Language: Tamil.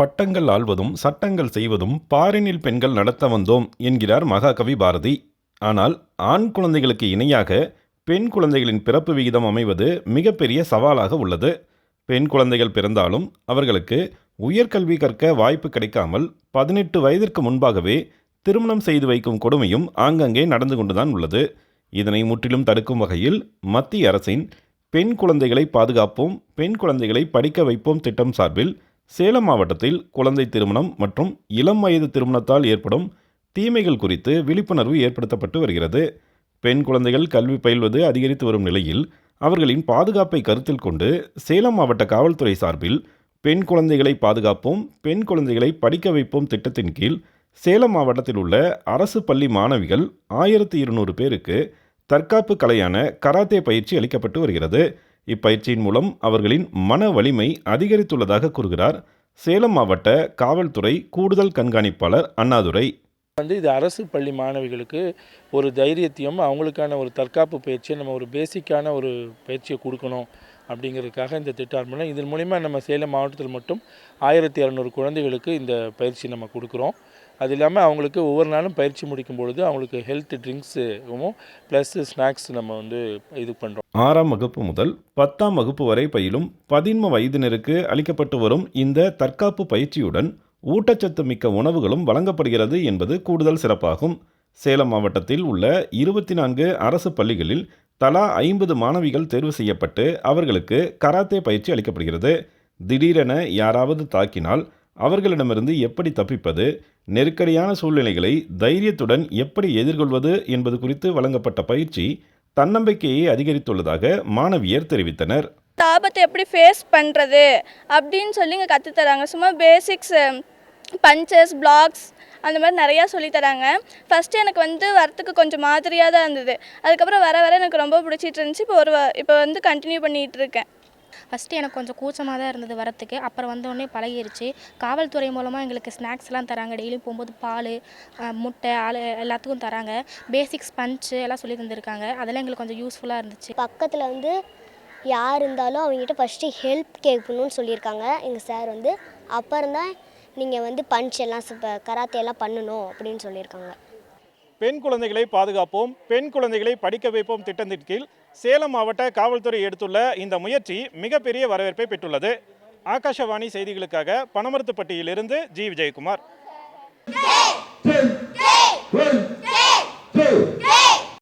பட்டங்கள் ஆள்வதும் சட்டங்கள் செய்வதும் பாரினில் பெண்கள் நடத்த வந்தோம் என்கிறார் மகாகவி பாரதி. ஆனால் ஆண் குழந்தைகளுக்கு இணையாக பெண் குழந்தைகளின் பிறப்பு விகிதம் அமைவது மிகப்பெரிய சவாலாக உள்ளது. பெண் குழந்தைகள் பிறந்தாலும் அவர்களுக்கு உயர்கல்வி கற்க வாய்ப்பு கிடைக்காமல் பதினெட்டு வயதிற்கு முன்பாகவே திருமணம் செய்து வைக்கும் கொடுமையும் ஆங்கங்கே நடந்து கொண்டுதான் உள்ளது. இதனை முற்றிலும் தடுக்கும் வகையில் மத்திய அரசின் பெண் குழந்தைகளை பாதுகாப்போம் பெண் குழந்தைகளை படிக்க வைப்போம் திட்டம் சார்பில் சேலம் மாவட்டத்தில் குழந்தை திருமணம் மற்றும் இளம் வயது திருமணத்தால் ஏற்படும் தீமைகள் குறித்து விழிப்புணர்வு ஏற்படுத்தப்பட்டு வருகிறது. பெண் குழந்தைகள் கல்வி பயில்வது அதிகரித்து வரும் நிலையில் அவர்களின் பாதுகாப்பை கருத்தில் கொண்டு சேலம் மாவட்ட காவல்துறை சார்பில் பெண் குழந்தைகளை பாதுகாப்போம் பெண் குழந்தைகளை படிக்க வைப்போம் திட்டத்தின் கீழ் சேலம் மாவட்டத்தில் உள்ள அரசு பள்ளி மாணவிகள் ஆயிரத்தி இருநூறு பேருக்கு தற்காப்பு கலையான கராத்தே பயிற்சி அளிக்கப்பட்டு வருகிறது. இப்பயிற்சியின் மூலம் அவர்களின் மன வலிமை அதிகரித்துள்ளதாக கூறுகிறார். சேலம் மாவட்ட காவல்துறை கூடுதல் கண்காணிப்பாளர் அண்ணாதுரை. வந்து இது அரசு பள்ளி மாணவிகளுக்கு ஒரு தைரியத்தையும் அவங்களுக்கான ஒரு தற்காப்பு பயிற்சியை நம்ம ஒரு பேசிக்கான ஒரு பயிற்சியை கொடுக்கணும் அப்படிங்கிறதுக்காக இந்த திட்டம் ஆரம்பிக்கலாம் இதன் மூலிமா நம்ம சேலம் மாவட்டத்தில் மட்டும் ஆயிரத்தி இரநூறு குழந்தைகளுக்கு இந்த பயிற்சி நம்ம கொடுக்குறோம். அது இல்லாமல் அவங்களுக்கு ஒவ்வொரு நாளும் பயிற்சி முடிக்கும் பொழுது அவங்களுக்கு ஹெல்த் ட்ரிங்க்ஸும் ப்ளஸ் ஸ்நாக்ஸ் நம்ம வந்து இது பண்ணுறோம் ஆறாம் வகுப்பு முதல் பத்தாம் வகுப்பு வரை பயிலும் பதின்ம வயதினருக்கு அளிக்கப்பட்டு வரும் இந்த தற்காப்பு பயிற்சியுடன் ஊட்டச்சத்து மிக்க உணவுகளும் வழங்கப்படுகிறது என்பது கூடுதல் சிறப்பாகும். சேலம் மாவட்டத்தில் உள்ள இருபத்தி நான்கு அரசு பள்ளிகளில் தலா ஐம்பது மாணவிகள் தேர்வு செய்யப்பட்டு அவர்களுக்கு கராத்தே பயிற்சி அளிக்கப்படுகிறது. திடீரென யாராவது தாக்கினால் அவர்களிடமிருந்து எப்படி தப்பிப்பது நெருக்கடியான சூழ்நிலைகளை தைரியத்துடன் எப்படி எதிர்கொள்வது என்பது குறித்து வழங்கப்பட்ட பயிற்சி தன்னம்பிக்கையை அதிகரித்துள்ளதாக மாணவியர் தெரிவித்தனர். தாபத்தை எப்படி ஃபேஸ் பண்ணுறது அப்படின்னு சொல்லி இங்கே கற்றுத்தராங்க சும்மா பேசிக்ஸ் பஞ்சஸ் பிளாக்ஸ் அந்த மாதிரி நிறையா சொல்லித் தராங்க. ஃபஸ்ட்டு எனக்கு வந்து வரத்துக்கு கொஞ்சம் மாதிரியாக தான் இருந்தது. அதுக்கப்புறம் வர வர எனக்கு ரொம்ப பிடிச்சிட்டு இருந்துச்சு. இப்போ ஒரு இப்போ வந்து கண்டினியூ பண்ணிகிட்டு இருக்கேன். ஃபஸ்ட்டு எனக்கு கொஞ்சம் கூச்சமாக தான் இருந்தது வரத்துக்கு. அப்புறம் வந்தோடனே பழகிருச்சு. காவல்துறை மூலமாக எங்களுக்கு ஸ்நாக்ஸ்லாம் தராங்க. டெய்லியும் போகும்போது பால் முட்டை ஆள் எல்லாத்துக்கும் தராங்க. பேசிக்ஸ் ஸ்பஞ்சு எல்லாம் சொல்லி தந்திருக்காங்க. அதெல்லாம் எங்களுக்கு கொஞ்சம் யூஸ்ஃபுல்லாக இருந்துச்சு. பக்கத்தில் வந்து யார் இருந்தாலும் அவங்ககிட்ட ஃபஸ்ட்டு ஹெல்ப் கேட்கணும்னு சொல்லியிருக்காங்க. எங்கள் சார் வந்து அப்புறம் தான் நீங்கள் வந்து பஞ்ச் எல்லாம் கராத்தே எல்லாம் பண்ணணும் அப்படின்னு சொல்லியிருக்காங்க. பெண் குழந்தைகளை பாதுகாப்போம் பெண் குழந்தைகளை படிக்க வைப்போம் திட்டத்தின் கீழ் சேலம் மாவட்ட காவல்துறை எடுத்துள்ள இந்த முயற்சி மிகப்பெரிய வரவேற்பை பெற்றுள்ளது. ஆகாஷவாணி செய்திகளுக்காக பனமரத்துப்பட்டியிலிருந்து ஜி. விஜயகுமார்.